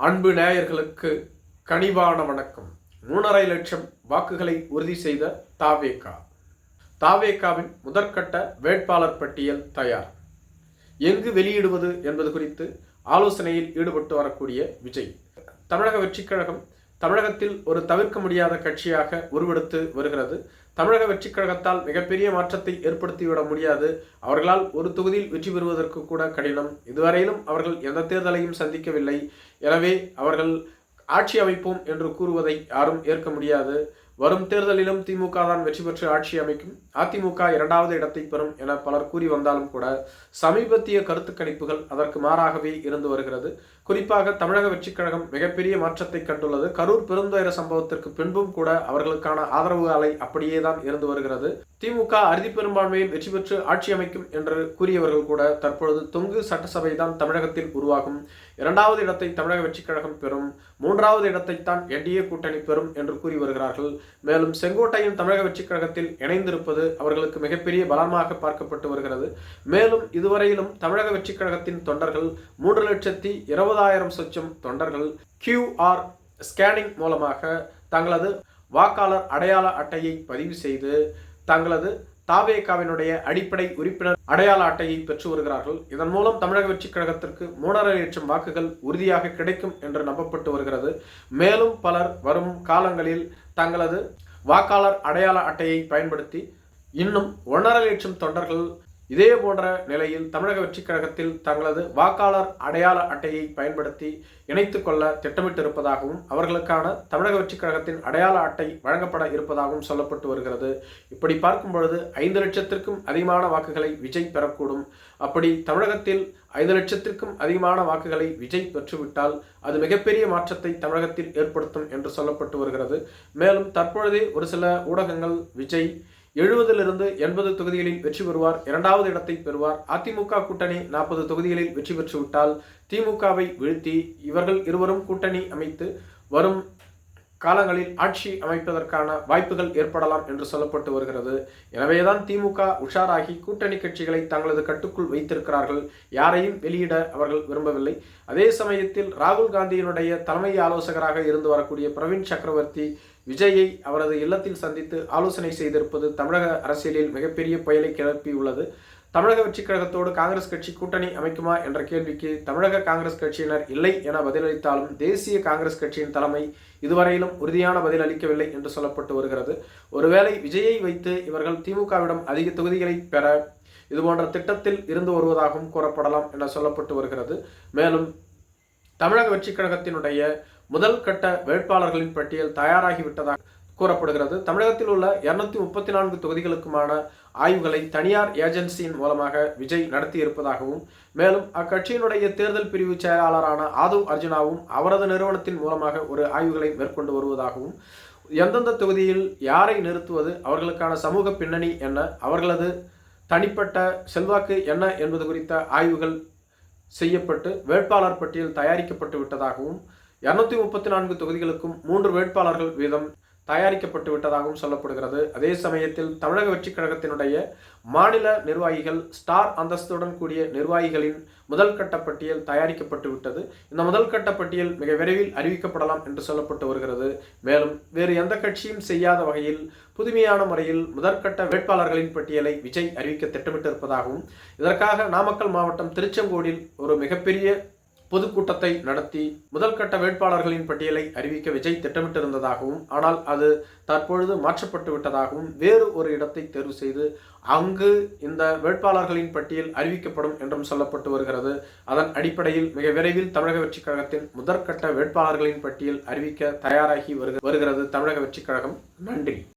அன்பு நேயர்களுக்கு கனிவான வணக்கம். மூணரை லட்சம் வாக்குகளை உறுதி செய்த தாவேகா. தாவேகாவின் முதற்கட்ட வேட்பாளர் பட்டியல் தயார். எங்கு வெளியிடுவது என்பது குறித்து ஆலோசனையில் ஈடுபட்டு வரக்கூடிய விஜய். தமிழக வெற்றிக் கழகம் தமிழகத்தில் ஒரு தவிர்க்க முடியாத கட்சியாக உருவெடுத்து வருகிறது. தமிழக வெற்றிக் கழகத்தால் மிகப்பெரிய மாற்றத்தை ஏற்படுத்திவிட முடியாது. அவர்களால் ஒரு தொகுதியில் வெற்றி பெறுவதற்கு கூட கடினம். இதுவரையிலும் அவர்கள் எந்த தேர்தலையும் சந்திக்கவில்லை. எனவே அவர்கள் ஆட்சி அமைப்போம் என்று கூறுவதை யாரும் ஏற்க முடியாது. வரும் தேர்தலிலும் திமுக தான் வெற்றி பெற்று ஆட்சி அமைக்கும். அதிமுக இரண்டாவது இடத்தை பெறும் என பலர் கூறி வந்தாலும் கூட சமீபத்திய கருத்து கணிப்புகள் அதற்கு மாறாகவே இருந்து வருகிறது. குறிப்பாக தமிழக வெற்றிக் கழகம் மிகப்பெரிய மாற்றத்தை கண்டுள்ளது. கரூர் பெருந்துயர சம்பவத்திற்கு பின்பும் கூட அவர்களுக்கான ஆதரவு அலை அப்படியே தான் இருந்து வருகிறது. திமுக அறுதி பெரும்பான்மையில் வெற்றி பெற்று ஆட்சி அமைக்கும் என்று கூறியவர்கள் கூட தற்பொழுது தொங்கு சட்டசபை தான் தமிழகத்தில் உருவாகும். இரண்டாவது இடத்தை தமிழக வெற்றிக் கழகம் பெறும். மூன்றாவது இடத்தை தான் என்டிஏ கூட்டணி பெறும் என்று கூறி வருகிறார்கள். மேலும் செங்கோட்டையும் தமிழக வெற்றிக் கழகத்தில் இணைந்திருப்பது அவர்களுக்கு மிகப்பெரிய பலமாக பார்க்கப்பட்டு வருகிறது. மேலும் இதுவரையிலும் தமிழக வெற்றிக் கழகத்தின் தொண்டர்கள் மூன்று லட்சத்தி இருபதாயிரம் சொச்சம் தொண்டர்கள் கியூஆர் ஸ்கேனிங் மூலமாக தங்களது வாக்காளர் அடையாள அட்டையை பதிவு செய்து தங்களது தாவேகாவினுடைய அடிப்படை உறுப்பினர் அடையாள அட்டையை பெற்று வருகிறார்கள். இதன் மூலம் தமிழக வெற்றிக் கழகத்திற்கு மூணரை லட்சம் வாக்குகள் உறுதியாக கிடைக்கும் என்று நம்பப்பட்டு வருகிறது. மேலும் பலர் வரும் காலங்களில் தங்களது வாக்காளர் அடையாள அட்டையை பயன்படுத்தி இன்னும் ஒன்றரை லட்சம் தொண்டர்கள் இதே போன்ற நிலையில் தமிழக வெற்றிக் கழகத்தில் தங்களது வாக்காளர் அடையாள அட்டையை பயன்படுத்தி இணைத்து கொள்ள திட்டமிட்டிருப்பதாகவும் அவர்களுக்கான தமிழக வெற்றிக் கழகத்தின் அடையாள அட்டை வழங்கப்பட இருப்பதாகவும் சொல்லப்பட்டு வருகிறது. இப்படி பார்க்கும் பொழுது ஐந்து லட்சத்திற்கும் அதிகமான வாக்குகளை விஜய் பெறக்கூடும். அப்படி தமிழகத்தில் ஐந்து லட்சத்திற்கும் அதிகமான வாக்குகளை விஜய் பெற்றுவிட்டால் அது மிகப்பெரிய மாற்றத்தை தமிழகத்தில் ஏற்படுத்தும் என்று சொல்லப்பட்டு வருகிறது. மேலும் தற்பொழுதே ஒரு சில ஊடகங்கள் விஜய் எழுபதிலிருந்து எண்பது தொகுதிகளில் வெற்றி பெறுவார். இரண்டாவது இடத்தை பெறுவார். அதிமுக கூட்டணி நாற்பது தொகுதிகளில் வெற்றி பெற்றுவிட்டால் திமுகவை வீழ்த்தி இவர்கள் இருவரும் கூட்டணி அமைத்து வரும் காலங்களில் ஆட்சி அமைப்பதற்கான வாய்ப்புகள் ஏற்படலாம் என்று சொல்லப்பட்டு வருகிறது. எனவேதான் திமுக உஷாராகி கூட்டணி கட்சிகளை தங்களது கட்டுக்குள் வைத்திருக்கிறார்கள். யாரையும் வெளியிட அவர்கள் விரும்பவில்லை. அதே சமயத்தில் ராகுல் காந்தியினுடைய தலைமை ஆலோசகராக இருந்து வரக்கூடிய பிரவீன் சக்கரவர்த்தி விஜயை அவரது இல்லத்தில் சந்தித்து ஆலோசனை செய்திருப்பது தமிழக அரசியலில் மிகப்பெரிய புயலை கிளப்பியுள்ளது. தமிழக வெற்றிக் கழகத்தோடு காங்கிரஸ் கட்சி கூட்டணி அமைக்குமா என்ற கேள்விக்கு தமிழக காங்கிரஸ் கட்சியினர் இல்லை என பதிலளித்தாலும் தேசிய காங்கிரஸ் கட்சியின் தலைமை இதுவரையிலும் உறுதியான பதில் அளிக்கவில்லை என்று சொல்லப்பட்டு வருகிறது. ஒருவேளை விஜயை வைத்து இவர்கள் திமுகவிடம் அதிக தொகுதிகளை பெற இதுபோன்ற திட்டத்தில் இருந்து வருவதாகவும் கூறப்படலாம் என சொல்லப்பட்டு வருகிறது. மேலும் தமிழக வெற்றிக் கழகத்தினுடைய முதல் கட்ட வேட்பாளர்களின் பட்டியல் தயாராகிவிட்டதாக கூறப்படுகிறது. தமிழகத்தில் உள்ள இருநூத்தி முப்பத்தி நான்கு தொகுதிகளுக்குமான ஆய்வுகளை தனியார் ஏஜென்சியின் மூலமாக விஜய் நடத்தி இருப்பதாகவும் மேலும் அக்கட்சியினுடைய தேர்தல் பிரிவு செயலாளரான ஆதவ் அர்ஜுனாவும் அவரது நிறுவனத்தின் மூலமாக ஒரு ஆய்வுகளை மேற்கொண்டு வருவதாகவும் எந்தெந்த தொகுதியில் யாரை நிறுத்துவது அவர்களுக்கான சமூக பின்னணி என்ன அவர்களது தனிப்பட்ட செல்வாக்கு என்ன என்பது குறித்த ஆய்வுகள் செய்யப்பட்டு வேட்பாளர் பட்டியல் தயாரிக்கப்பட்டு விட்டதாகவும் இருநூத்தி முப்பத்தி நான்கு தொகுதிகளுக்கும் மூன்று வேட்பாளர்கள் வீதம் தயாரிக்கப்பட்டு விட்டதாகவும் சொல்லப்படுகிறது. அதே சமயத்தில் தமிழக வெற்றிக் கழகத்தினுடைய மாநில நிர்வாகிகள் ஸ்டார் அந்தஸ்துடன் கூடிய நிர்வாகிகளின் முதல் கட்ட பட்டியல் தயாரிக்கப்பட்டு விட்டது. இந்த முதல் கட்ட பட்டியல் மிக விரைவில் அறிவிக்கப்படலாம் என்று சொல்லப்பட்டு வருகிறது. மேலும் வேறு எந்த கட்சியும் செய்யாத வகையில் புதுமையான முறையில் முதற்கட்ட வேட்பாளர்களின் பட்டியலை விஜய் அறிவிக்க திட்டமிட்டிருப்பதாகவும் இதற்காக நாமக்கல் மாவட்டம் திருச்செங்கோடில் ஒரு மிகப்பெரிய பொதுக்கூட்டத்தை நடத்தி முதல் கட்ட வேட்பாளர்களின் பட்டியலை அறிவிக்க விஜய் திட்டமிட்டிருந்ததாகவும் ஆனால் அது தற்பொழுது மாற்றப்பட்டு விட்டதாகவும் வேறு ஒரு இடத்தை தேர்வு செய்து அங்கு இந்த வேட்பாளர்களின் பட்டியல் அறிவிக்கப்படும் என்றும் சொல்லப்பட்டு வருகிறது. அதன் அடிப்படையில் மிக விரைவில் தமிழக வெற்றிக் கழகத்தின் முதற்கட்ட வேட்பாளர்களின் பட்டியல் அறிவிக்க தயாராகி வருகிறது. தமிழக வெற்றிக் கழகம் நன்றி.